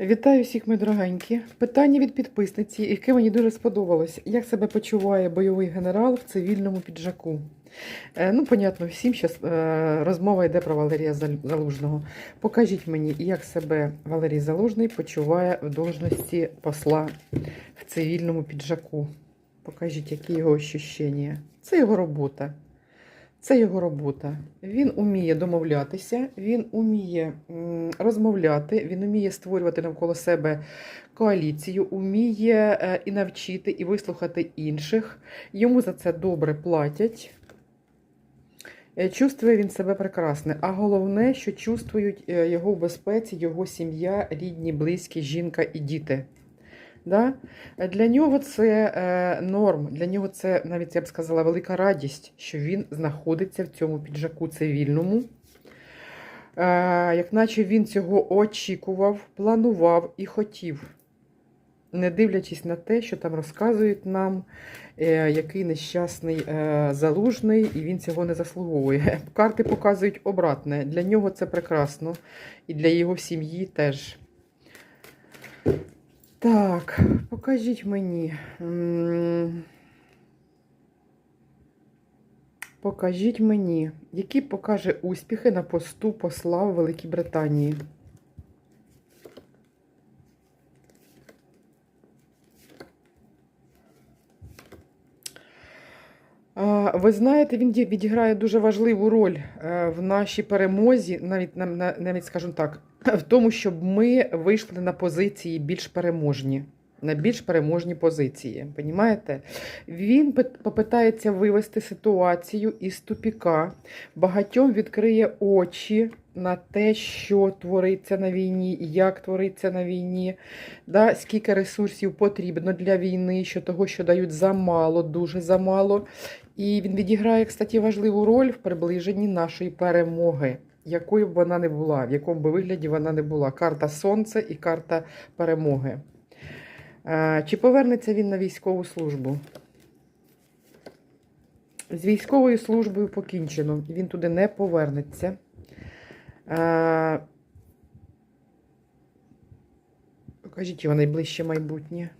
Вітаю всіх, мої дорогенькі. Питання від підписниці, яке мені дуже сподобалось. Як себе почуває бойовий генерал в цивільному піджаку? Е, ну, понятно, всім що розмова йде про Валерія Залужного. Покажіть мені, як себе Валерій Залужний почуває в должності посла в цивільному піджаку. Покажіть, які його ощущення. Це його робота. Це його робота. Він уміє домовлятися, він уміє розмовляти, він уміє створювати навколо себе коаліцію, уміє е, і навчити, і вислухати інших. Йому за це добре платять. Е, Чувствує він себе прекрасно. А головне, що чувствують е, його в безпеці, його сім'я, рідні, близькі, жінка і діти. Да? Для нього це е, норм, для нього це навіть я б сказала велика радість, що він знаходиться в цьому піджаку цивільному. Е, як наче він цього очікував, планував і хотів, не дивлячись на те, що там розказують нам, е, який нещасний е, залужний, і він цього не заслуговує. Карти показують обратне. Для нього це прекрасно, і для його сім'ї теж. Так, покажіть мені. Покажіть мені, які покаже успіхи на посту посла в Великій Британії. Ви знаєте, він відіграє дуже важливу роль е, в нашій перемозі, навіть на- на- навіть скажімо так, в тому, щоб ми вийшли на позиції більш переможні. На більш переможні позиції. Понімаєте? Він попитається вивести ситуацію із тупіка, багатьом відкриє очі на те, що твориться на війні, як твориться на війні, да, скільки ресурсів потрібно для війни, що того, що дають замало, дуже замало. І він відіграє, кстати, важливу роль в приближенні нашої перемоги, якою б вона не була, в якому би вигляді вона не була. Карта Сонце і карта перемоги. Е, Чи повернеться він на військову службу? З військовою службою покінчено. Він туди не повернеться. Е, Покажіть його найближче майбутнє.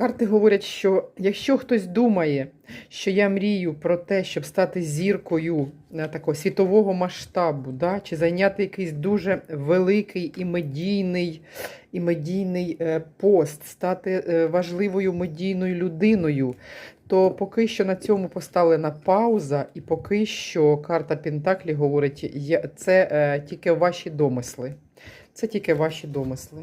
Карти говорять, що якщо хтось думає, що я мрію про те, щоб стати зіркою е, такого світового масштабу, да, чи зайняти якийсь дуже великий і медійний, і медійний е, пост, стати е, важливою медійною людиною, то поки що на цьому поставлена пауза, і поки що карта Пентаклі говорить, це тільки ваші домисли. Це тільки ваші домисли.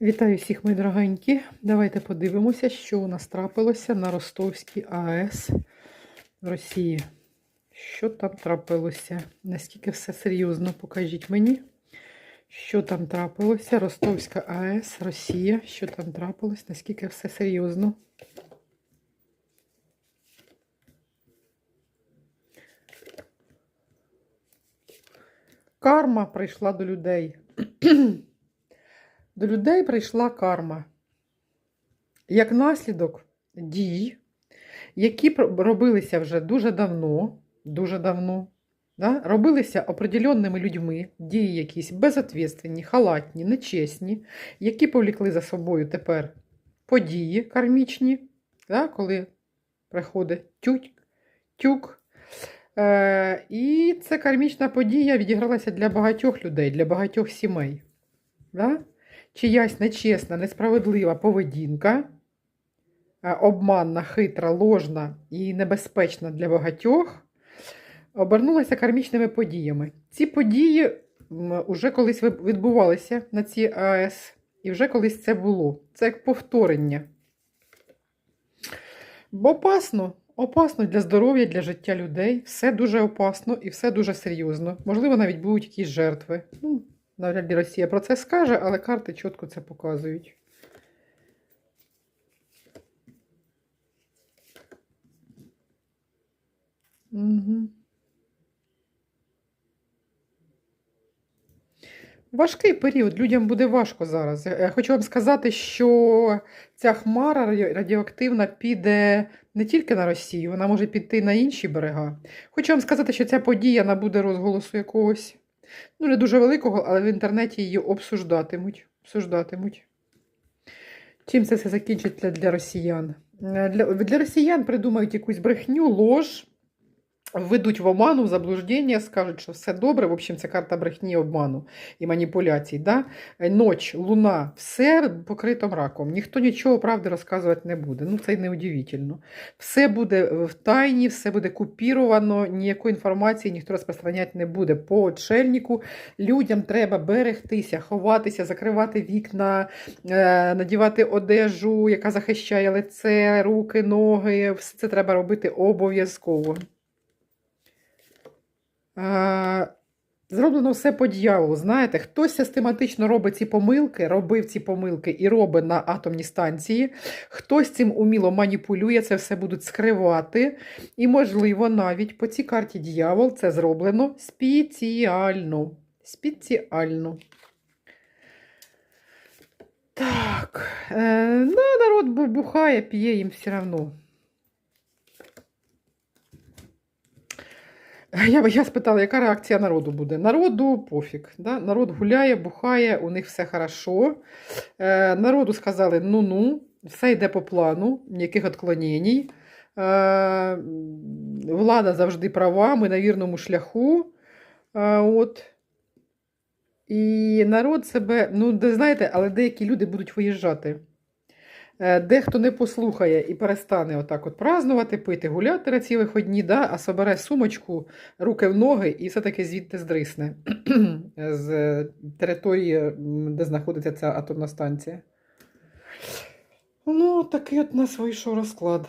Вітаю всіх, мої дорогенькі. Давайте подивимося, що у нас трапилося на Ростовській АЕС в Росії. Що там трапилося? Наскільки все серйозно, покажіть мені. Що там трапилося? Ростовська АЕС, Росія. Що там трапилось? Наскільки все серйозно? Карма прийшла до людей. До людей прийшла карма. Як наслідок дій, які робилися вже дуже давно, дуже давно, да? робилися определенними людьми, дії якісь безответственні, халатні, нечесні, які повлікли за собою тепер події кармічні, да? коли приходить тюк, тюк. Е, і ця кармічна подія відігралася для багатьох людей, для багатьох сімей. Да? Чиясь нечесна, несправедлива поведінка, е, обманна, хитра, ложна і небезпечна для багатьох, обернулася кармічними подіями. Ці події м, уже колись відбувалися на цій АЕС, і вже колись це було. Це як повторення. Бо опасно, опасно для здоров'я, для життя людей. Все дуже опасно і все дуже серйозно. Можливо, навіть будуть якісь жертви. Ну, навряд ли Росія про це скаже, але карти чітко це показують. Угу. Важкий період, людям буде важко зараз. Я- хочу вам сказати, що ця хмара радіоактивна піде не тільки на Росію, вона може піти на інші берега. Хочу вам сказати, що ця подія набуде розголосу якогось, ну не дуже великого, але в інтернеті її обсуждатимуть. обсуждатимуть. Чим це все закінчиться для росіян? Е, Для, для росіян придумають якусь брехню, лож, введуть в оману, в заблуждення, скажуть, що все добре. В общем, це карта брехні, обману і маніпуляцій. Да? Ноч, луна, все покрито мраком. Ніхто нічого правди розказувати не буде. Ну, це й не удивительно. Все буде в тайні, все буде купіровано, ніякої інформації ніхто розпространяти не буде. По отшельнику людям треба берегтися, ховатися, закривати вікна, е, надівати одежу, яка захищає лице, руки, ноги. Все це треба робити обов'язково. Е, Зроблено все по дьяволу. Знаєте, хтось систематично робить ці помилки, робив ці помилки і робить на атомній станції. Хтось цим уміло маніпулює, це все будуть скривати. І, можливо, навіть по цій карті дьявол це зроблено спеціально. Спеціально. Так, е, ну, народ бухає, п'є їм все одно. Я, я спитала, яка реакція народу буде. Народу пофіг. Да? Народ гуляє, бухає, у них все хорошо. Е, народу сказали: ну-ну, все йде по плану, ніяких відклонень. Е, влада завжди права, ми на вірному шляху. Е, от. І народ себе, ну, де, знаєте, але деякі люди будуть виїжджати. Е, Дехто не послухає і перестане отак от празднувати, пити, гуляти ці виходні, да, а собере сумочку, руки в ноги і все-таки звідти здрисне з е, території, де знаходиться ця атомна станція. Ну, такий от нас вийшов розклад.